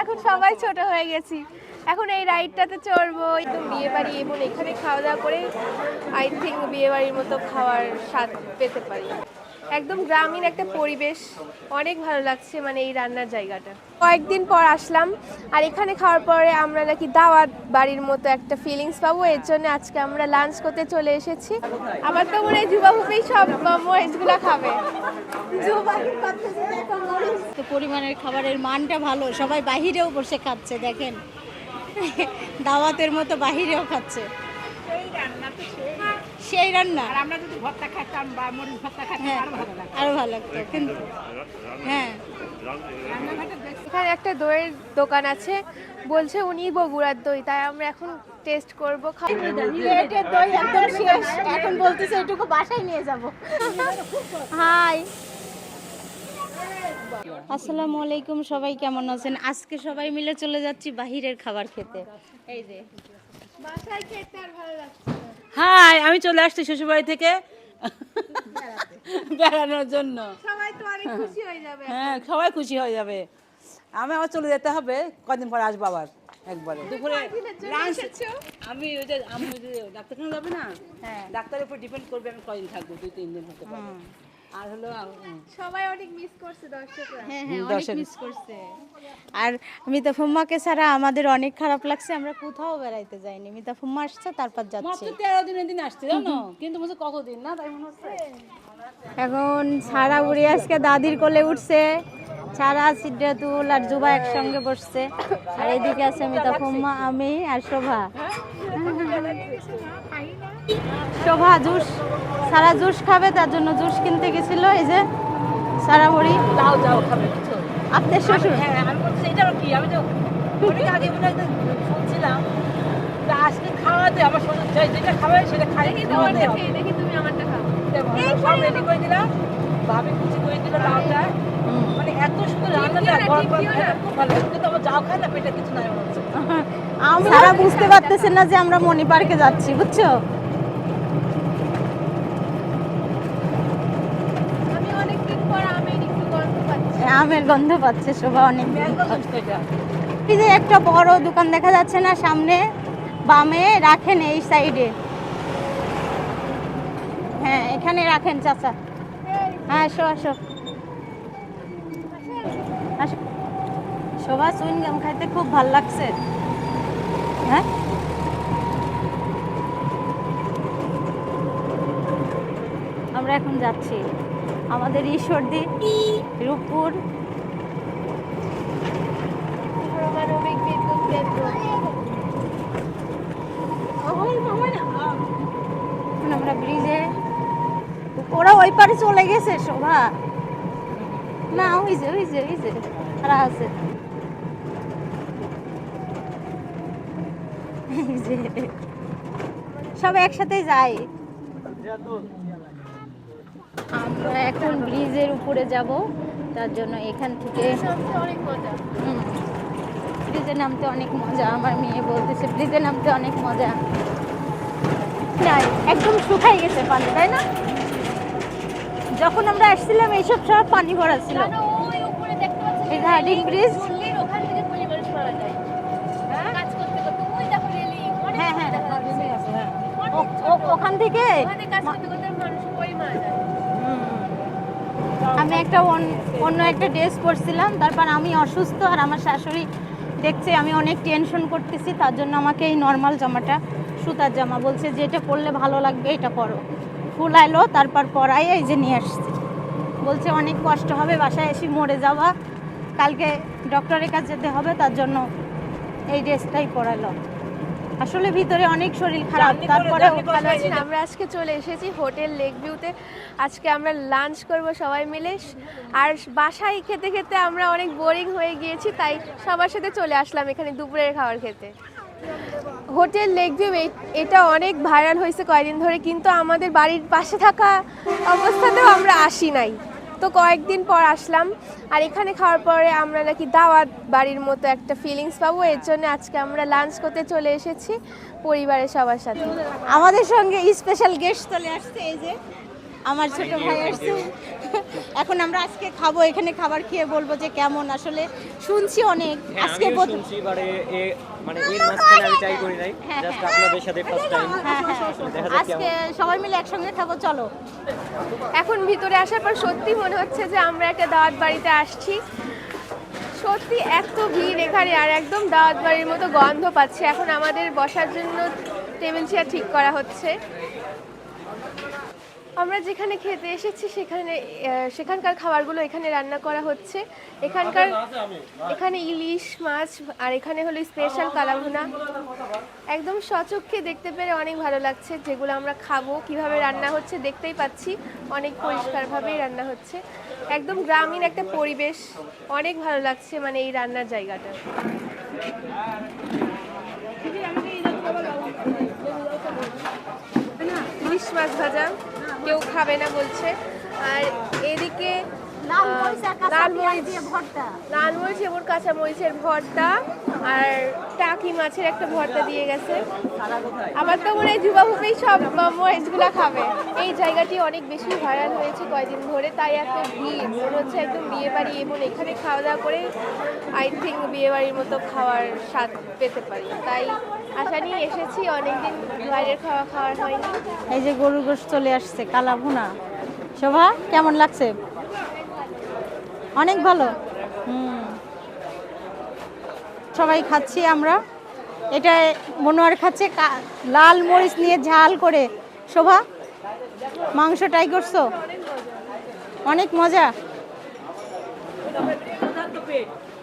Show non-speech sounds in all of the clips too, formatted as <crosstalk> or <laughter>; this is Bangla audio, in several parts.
এখন সবাই ছোট হয়ে গেছি। এখন এই রাইডটাতে চড়বো একদম বিয়ে বাড়ি এবং এখানে খাওয়া দাওয়া করে আই থিঙ্ক বিয়ে বাড়ির মতো খাওয়ার স্বাদ পেতে পারি। একদম গ্রামীণ একটা পরিবেশ। অনেক ভালো লাগছে মানে এই রান্নার জায়গাটা। কয়েকদিন পর আসলাম, আর এখানে খাওয়ার পরে আমরা নাকি দাওয়াত বাড়ির মতো একটা ফিলিংস পাবো। এর জন্য আজকে আমরা লাঞ্চ করতে চলে এসেছি। আমার তো মনে হয় যুবা হুবেই সব মরিচগুলো খাবে। পরিমাণের খাবারের মানটা ভালো, সবাই বাহিরেও বসে খাচ্ছে, দেখেন। দাওয়াতের মতো বাহিরেও খাচ্ছে। সেই রান্না। আর আমরা যদি ভর্তা খাইতাম বা মরিচ ভর্তা খাইতাম হ্যাঁ আরও ভালো লাগতো। আরও ভালো লাগতো কিন্তু হ্যাঁ। এখানে একটা দইয়ের দোকান আছে বলছে উনি বগুড়ার দই তাই আমরা এখন টেস্ট করব প্লেটের দই একদম শেষ। এখন বলতেছে এটুকু বাসায় নিয়ে যাব। হাই। আসসালামু আলাইকুম সবাই কেমন আছেন? আজকে সবাই মিলে চলে যাচ্ছি বাহিরের খাবার খেতে। এই যে। হাই আমি চলে আসছি শ্বশুরবাড়ি থেকে। বেড়ানোর জন্য। সবাই তো অনেক খুশি হয়ে যাবে হ্যাঁ সবাই খুশি হয়ে যাবে। আমি আবার চলে যেতে হবে কদিন পর আসব আবার একবারে। দুপুরে লাঞ্চ আমি ওই যে আমি ডাক্তারখানা যাবে না? হ্যাঁ। ডাক্তারের উপর ডিপেন্ড করবে আমি কদিন থাকব দুই তিন দিন হতে পারে। আর হলো সবাই অনেক মিস করছে দর্শকরা। হ্যাঁ হ্যাঁ অনেক মিস করছে। আর মিতা ফুম্মাকে ছাড়া আমাদের অনেক খারাপ লাগছে আমরা কোথাও বেড়াইতে যাইনি। মিতা ফুম্মা আসছে তারপর যাচ্ছি। মাত্র তেরো দিনের দিন আসছে জানো? কিন্তু কতদিন না? তাই মনে হচ্ছে। এখন সারা বুড়ি আজকে দাদির কোলে উঠছে। সারা সিদ্ধাতুল আর জুবা একসঙ্গে বসছে। আর এদিকে আছে মিতা ফুম্মা আমি আর শোভা। শোভা জুস। সারা জুস খাবে তার জন্য জুস কিনতে গেছিল এই যে সারা বুড়ি যাও যাও খাবে কিছু আপনার শ্বশুর? হ্যাঁ আমি বলছি এটা কি? আমি তো অনেক আগে মনে হয় শুনছিলাম। তা আজকে খাওয়াতে আমার শ্বশুর চাই যেটা খাবে সেটা খাই দেখি খাওয়াতে তোমারটা হবে খেয়ে দেখি তুমি আমারটা খাও। সব রেডি করে দিলাম ভাবি কুচি করে দিল লাউটা? মানে এত সুন্দর রান্নাটা দিও না, গরম গরম দিও খাই না। না, খুব ভালো। কিন্তু আমার যাও খায় না পেটে কিছু নাই মনে হচ্ছে আমি বুঝতে পারতেছেন না যে আমরা মণি পার্কে যাচ্ছি বুঝছ আমি অনেকদিন পর আমের একটু গন্ধ পাচ্ছি আমের গন্ধ পাচ্ছে শোভা অনেক। এই যে একটা বড় দোকান দেখা যাচ্ছে না, সামনে বামে রাখেন এই সাইডে। হ্যাঁ এখানে রাখেন চাচা। হ্যাঁ আসো আসো। শোভা চুইনগাম খাইতে খুব ভালো লাগছে। হ্যাঁ? আমরা এখন যাচ্ছি। আমাদের ঈশ্বরদী, রূপপুর। আমরা ব্রিজে। ওরা ওই পারে চলে গেছে, শোভা। না, ওই যে ওই যে ওই যে, তারা আছে। সব একসাথে যাই এখন ব্রিজের উপরে যাব তার জন্য এখান থেকে। ব্রিজে নামতে অনেক মজা আমার মেয়ে বলতেছে ব্রিজে নামতে অনেক মজা। নাই একদম শুকাই গেছে পানি তাই না? যখন আমরা আসছিলাম এইসব সব পানি ভরা ছিল। হার্ডিং ব্রিজ ওখান থেকে আমি একটা অন- অন্য একটা ড্রেস পরছিলাম, তারপর আমি অসুস্থ আর আমার শাশুড়ি দেখছে আমি অনেক টেনশন করতেছি, তার জন্য আমাকে এই নর্মাল জামাটা, সুতার জামা বলছে যে এটা পরলে ভালো লাগবে, এটা পরো। ফুল আইলো তারপর পরাই এই যে নিয়ে আসছি। বলছে অনেক কষ্ট হবে, বাসায় এসে মরে যাওয়া, কালকে ডক্টরের কাছে যেতে হবে, তার জন্য এই ড্রেসটাই পরালো। আসলে ভিতরে অনেক শরীর খারাপ তারপরে ভালো আছেন আমরা আজকে চলে এসেছি হোটেল লেক ভিউতে। আজকে আমরা লাঞ্চ করব সবাই মিলে। আর বাসায় খেতে খেতে আমরা অনেক বোরিং হয়ে গিয়েছি তাই সবার সাথে চলে আসলাম এখানে দুপুরের খাবার খেতে। হোটেল লেক ভিউ এটা অনেক ভাইরাল হয়েছে কয়েকদিন ধরে কিন্তু আমাদের বাড়ির পাশে থাকা অবস্থাতেও আমরা আসি নাই। তো কয়েকদিন পর আসলাম আর এখানে খাওয়ার পরে আমরা নাকি দাওয়াত বাড়ির মতো একটা ফিলিংস পাবো। এর জন্য আজকে আমরা লাঞ্চ করতে চলে এসেছি পরিবারের সবার সাথে। আমাদের সঙ্গে স্পেশাল গেস্ট চলে আসছে এই যে আমার ছোট ভাই আসছে। এখন আমরা আজকে খাব এখানে খাবার খেয়ে বলব যে কেমন। আসলে শুনছি অনেক হ্যাঁ আজকে শুনছি এ মানে এর মাঝখানে আমি ট্রাই করি নাই হ্যাঁ, জাস্ট হ্যাঁ। আপনাদের সাথে ফার্স্ট টাইম হ্যাঁ হ্যাঁ আজকে সবাই মিলে একসঙ্গে খাব চলো। এখন ভিতরে আসার পর সত্যি মনে হচ্ছে যে আমরা একটা দাওয়াত বাড়িতে আসছি। সত্যি এত ভিড় এখানে আর একদম দাওয়াত বাড়ির মতো গন্ধ পাচ্ছে। এখন আমাদের বসার জন্য টেবিল চেয়ার ঠিক করা হচ্ছে। আমরা যেখানে খেতে এসেছি সেখানে সেখানকার খাবারগুলো এখানে রান্না করা হচ্ছে। এখানকার এখানে ইলিশ মাছ আর এখানে হলো স্পেশাল কালাভুনা। একদম সচক্ষে দেখতে পেরে অনেক ভালো লাগছে যেগুলো আমরা খাব কীভাবে রান্না হচ্ছে দেখতেই পাচ্ছি। অনেক পরিষ্কারভাবেই রান্না হচ্ছে। একদম গ্রামীণ একটা পরিবেশ। অনেক ভালো লাগছে মানে এই রান্নার জায়গাটা। ইলিশ মাছ ভাজা। কেউ খাবে না বলছে। আর এদিকে লাল মরিচ এবং কাঁচা মরিচের ভর্তা আর টাকি মাছের একটা ভর্তা দিয়ে গেছে। আবার তো মনে হয় যুবা সব মরিচগুলো খাবে। এই জায়গাটি অনেক বেশি ভাইরাল হয়েছে কয়দিন ধরে তাই এত ভিড়। মনে হচ্ছে একদম বিয়ে বাড়ি এবং এখানে খাওয়া দাওয়া করে আই থিঙ্ক বিয়ে বাড়ির মতো খাওয়ার স্বাদ পেতে পারি। তাই আশা নিয়ে এসেছি অনেকদিন বাইরের খাওয়া খাওয়ার হয়নি। এই যে গরুর গোশ চলে আসছে কালা ভুনা। শোভা কেমন লাগছে? অনেক ভালো। হুম। সবাই খাচ্ছি আমরা। এটা মনোয়ার খাচ্ছে কা- লাল মরিচ নিয়ে ঝাল করে। শোভা মাংস ট্রাই করছ? অনেক মজা।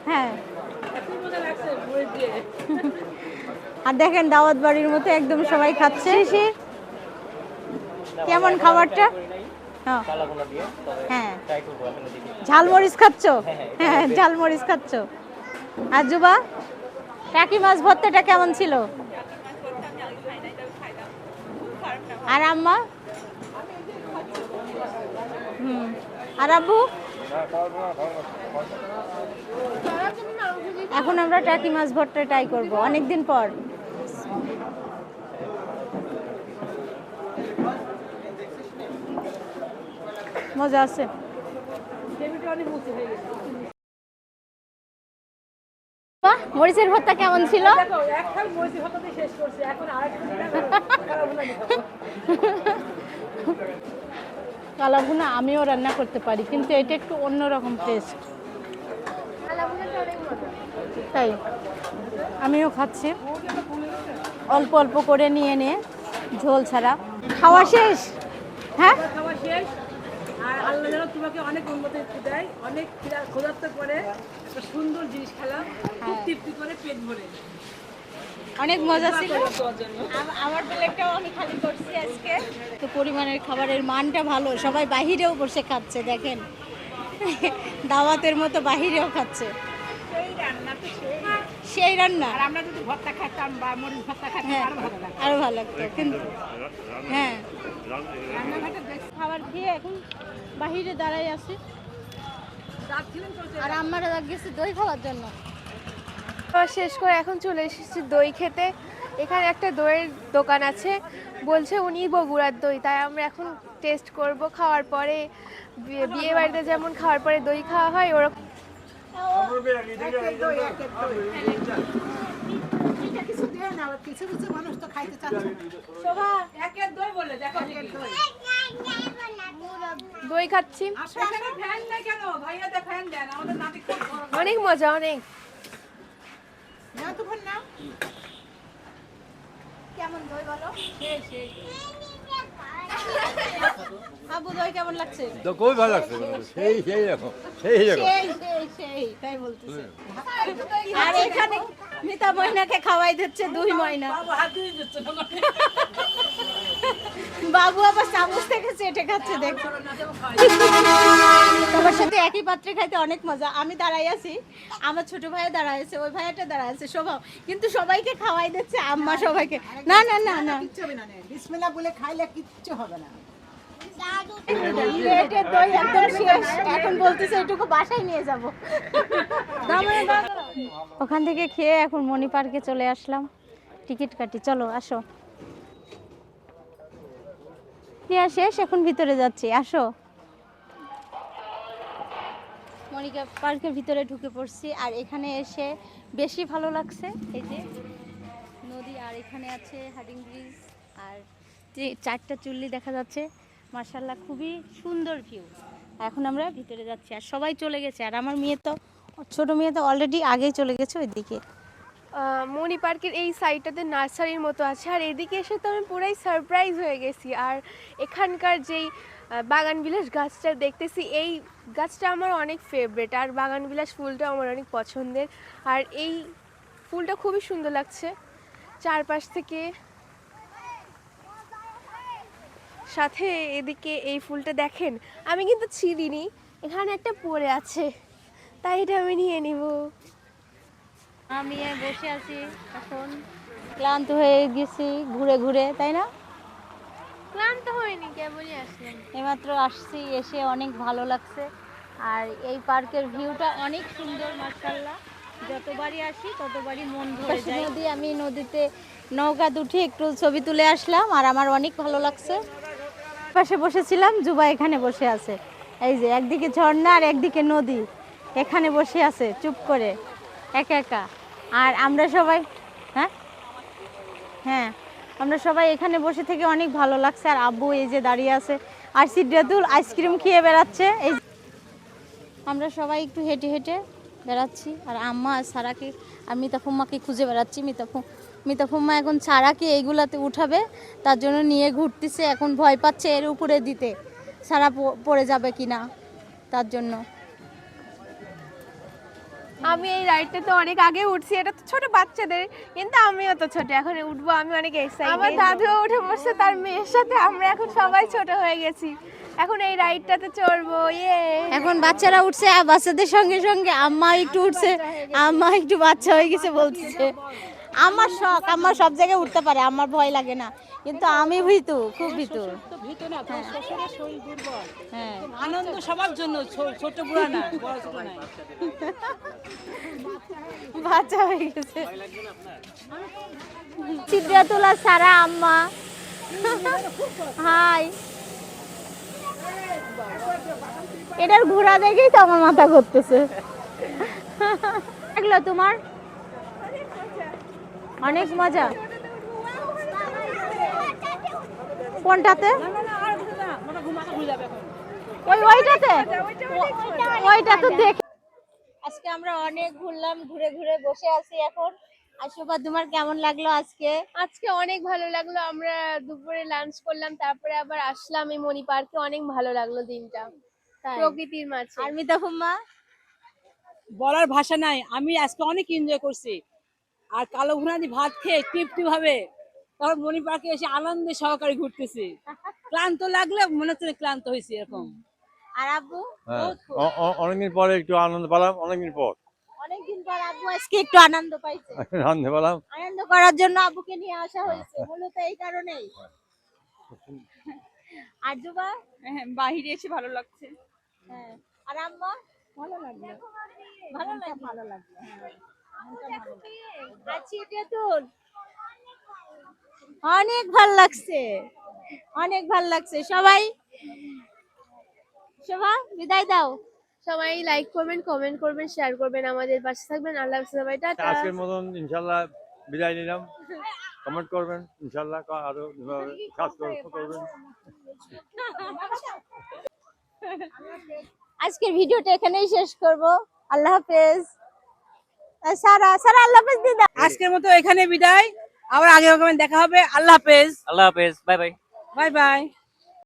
হ্যাঁ। আর দেখেন দাওয়াত বাড়ির মতো একদম সবাই খাচ্ছে। কেমন খাবারটা? হ্যাঁ। হ্যাঁ। ট্রাই করব আসলে দেখি ঝালমরিচ খাচ্ছ? হ্যাঁ ঝালমরিচ খাচ্ছ। আর জুবা টাকি মাছ ভর্তাটা কেমন ছিল? আর আম্মা? হুম। আর আব্বু? এখন আমরা টাকি মাছ ভর্তা ট্রাই করব। অনেকদিন পর। মজা আছে। মরিচের ভর্তা কেমন ছিল? দেখো একটা মরিচি হতে শেষ করছে এখন আরেকটা <laughs> কালাভুনা আমিও রান্না করতে পারি কিন্তু এটা একটু অন্যরকম টেস্ট তাই আমিও খাচ্ছি। অল্প অল্প করে নিয়ে নিয়ে ঝোল ছাড়া। খাওয়া শেষ? হ্যাঁ? খাওয়া শেষ। আর আল্লাহ যেন তোমাকে অনেক উন্নতি দেয় অনেক ক্ষুধার্ত করে একটা সুন্দর জিনিস খেলাম খুব তৃপ্তি করে পেট ভরে। অনেক মজা ছিল। আমার প্লেটটাও আমি খালি করছি আজকে। তো পরিমাণের খাবারের মানটা ভালো। সবাই বাহিরেও বসে খাচ্ছে দেখেন। দাওয়াতের মতো বাহিরেও খাচ্ছে। সেই রান্না তো সেই। সেই রান্না। আর আমরা যদি ভর্তা খেতাম বা মরিচ ভর্তা খেতাম হ্যাঁ আরও ভালো লাগতো। আরও ভালো লাগতো। কিন্তু হ্যাঁ। রান্নাঘাটে এখন বাহিরে দাঁড়াই আছি। আর আমারা গেছে দই খাওয়ার জন্য। খাওয়া শেষ করে এখন চলে এসেছি দই খেতে। এখানে একটা দইয়ের দোকান আছে বলছে উনি বগুড়ার দই তাই আমরা এখন টেস্ট করব খাওয়ার পরে। বিয়ে- বাড়িতে যেমন খাওয়ার পরে দই খাওয়া হয় ওরকম। না আবার কিছু কিছু মানুষ তো খাইতে চাচ্ছে। না শোভা একের দই বলে দেখো দই। খাচ্ছি। আসো এখানে ফ্যান নেই কেন? ভাইয়াতে ফ্যান দেন আমাদের নাতি অনেক মজা অনেক। কেমন দই বলো? <laughs> আবু দই কেমন লাগছে? তো খুবই ভালো লাগছে। সেই সেই রকম সেই রকম সেই সেই সেই তাই বলতেছে। আর এখানে মিতা ময়নাকে খাওয়াই দিচ্ছে দুই ময়না। হাত দিয়ে দিচ্ছে না বাবু আবার চামচ থেকে চেটে খাচ্ছে দেখ। তোমার সাথে একই পাত্রে খাইতে অনেক মজা। আমি দাঁড়াই আছি আমার ছোট ভাই দাঁড়ায় আছে ওই ভাইয়াটা দাঁড়ায় আছে স্বভাব কিন্তু সবাইকে খাওয়াই দিচ্ছে আম্মা সবাইকে। না না না না। কিচ্ছু হবে না। বিসমিল্লাহ বলে খাইলে কিচ্ছু হবে না। ওখান থেকে খেয়ে এখন মণি পার্কে চলে আসলাম। টিকিট কাটি। চলো, আসো। নেওয়া শেষ, এখন ভিতরে যাচ্ছি। আসো। মনিকা পার্কের ভিতরে ঢুকে পড়ছি। আর এখানে এসে বেশি ভালো লাগছে। এই যে নদী, আর এখানে আছে হাডিং ব্রিজ। আর চারটা চুল্লি দেখা যাচ্ছে। মার্শাল্লাহ খুবই সুন্দর ভিউ এখন আমরা ভিতরে যাচ্ছি, আর সবাই চলে গেছে, আর আমার মেয়ে তো, ছোট মেয়ে তো অলরেডি আগেই চলে গেছে ওইদিকে। মণি পার্কের এই সাইডটাতে নার্সারির মতো আছে, আর এদিকে এসে তো আমি পুরাই সারপ্রাইজ হয়ে গেছি। আর এখানকার যেই বাগান বিলাস গাছটা দেখতেছি, এই গাছটা আমার অনেক ফেভারেট আর বাগান বিলাস ফুলটা আমার অনেক পছন্দের। আর এই ফুলটা খুবই সুন্দর লাগছে, চারপাশ থেকে সাথে এদিকে এই ফুলটা দেখেন আমি কিন্তু ছিঁড়িনি এখানে একটা পড়ে আছে তাই এটা আমি নিয়ে নিব। আমি বসে আছি এখন ক্লান্ত হয়ে গেছি ঘুরে ঘুরে তাই না? ক্লান্ত হয়নি কেবলই আসলাম। এইমাত্র আসছি এসে অনেক ভালো লাগছে আর এই পার্কের ভিউটা অনেক সুন্দর মার্শাল্লাহ যতবারই আসি ততবারই মন ভরে যায়। নদী আমি নদীতে নৌকা দুঠে একটু ছবি তুলে আসলাম আর আমার অনেক ভালো লাগছে। পাশে বসেছিলাম, জুবা এখানে বসে আছে। এই যে, একদিকে ঝর্ণা আর একদিকে নদী, এখানে বসে আছে, চুপ করে, একা একা। আর আমরা সবাই হ্যাঁ? হ্যাঁ আমরা সবাই এখানে বসে থেকে অনেক ভালো লাগছে। আর আব্বু এই যে দাঁড়িয়ে আছে, আর সিদ্ধাতুল আইসক্রিম খেয়ে বেড়াচ্ছে। এই আমরা সবাই একটু হেঁটে হেঁটে বেড়াচ্ছি। আর আম্মা আর সারাকে আর মিতাফুম্মাকে খুঁজে বেড়াচ্ছি। মিতাফু মিতাফুম্মা এখন সারাকে এইগুলাতে উঠাবে? তার জন্য নিয়ে ঘুরতেছে এখন ভয় পাচ্ছে এর উপরে দিতে। সারা প- পড়ে যাবে কিনা তার জন্য। আমি এই রাইডটা তো অনেক আগে উঠছি এটা তো ছোট বাচ্চাদের কিন্তু আমিও তো ছোট এখন উঠবো আমি অনেক এক্সাইটেড আমার দাদুও উঠে বসছে তার মেয়ের সাথে আমরা এখন সবাই ছোট হয়ে গেছি। এখন এই রাইডটাতে চড়বো ইয়ে। এখন বাচ্চারা উঠছে আর বাচ্চাদের সঙ্গে সঙ্গে আম্মা একটু উঠছে আম্মা একটু বাচ্চা হয়ে গেছে বলতেছে। আমার শখ আমার সব জায়গায় উঠতে পারে আমার ভয় লাগে না। কিন্তু আমি ভীতু খুব ভীতু। তো ভিতরে না তোর শ্বশুরের শরীর দুর্বল। হ্যাঁ। আনন্দ সবার জন্য ছোট বুড়া না <laughs> বাচ্চা হয়ে গেছে। সিদ্ধাতুল্লাহ সারা আম্মা। হাই। এটার ঘোড়া দেখেই তো আমার মাথা করতেছে <laughs> লাগল তোমার? অনেক মজা। কোনটাতে? ওই ওইটাতে? ওইটা তো দেখ। আজকে আমরা অনেক ঘুরলাম ঘুরে ঘুরে বসে আছি এখন। আর শোভা তোমার কেমন লাগল আজকে? আজকে অনেক ভালো লাগল আমরা দুপুরে লাঞ্চ করলাম তারপরে আবার আসলাম এই মণি পার্কে অনেক ভালো লাগল দিনটা প্রকৃতির মাঝে। আর মিতা বলার ভাষা নাই আমি আজকে অনেক এনজয় করছি। আর কালো ভুনা দিয়ে ভাত খেয়ে তৃপ্তি ভাবে তারপর মণি পার্কে এসে আনন্দে সহকারে ঘুরতেছি। ক্লান্ত লাগলে মনে হচ্ছে ক্লান্ত হয়েছি এরকম। আর আব্বু? হ্যাঁ। অ- অ- অনেকদিন পরে একটু আনন্দ পেলাম অনেকদিন পর। অনেকদিন পর আব্বু আজকে একটু আনন্দ পাইছে। <laughs> আনন্দ পেলাম। আনন্দ করার জন্য আব্বুকে নিয়ে আসা হয়েছে মূলত এই কারণেই। আর জুবা বাহিরে এসে ভালো লাগছে। হ্যাঁ। আর আম্মা? ভালো লাগল। ভালো লাগল। ভালো লাগল। এটা তোর অনেক ভালো লাগছে। অনেক ভালো লাগছে। সবাই শোভা বিদায় দাও। সবাই লাইক করবেন কমেন্ট করবেন শেয়ার করবেন আমাদের পাশে থাকবেন। আল্লাহ সবাই টাটা। আজকের মতন ইনশাল্লাহ বিদায় নিলাম। কমেন্ট করবেন ইনশাল্লাহ আরও সাবস্ক্রাইব করবেন। আজকের ভিডিওটা এখানেই শেষ করব। আল্লাহ হাফেজ। সারা সারা আল্লাহ হাফেজ দিদা আজকের মতো এখানে বিদায়। আবার আগে দেখা হবে। আল্লাহ হাফেজ। আল্লাহ হাফেজ। Bye bye. Bye bye.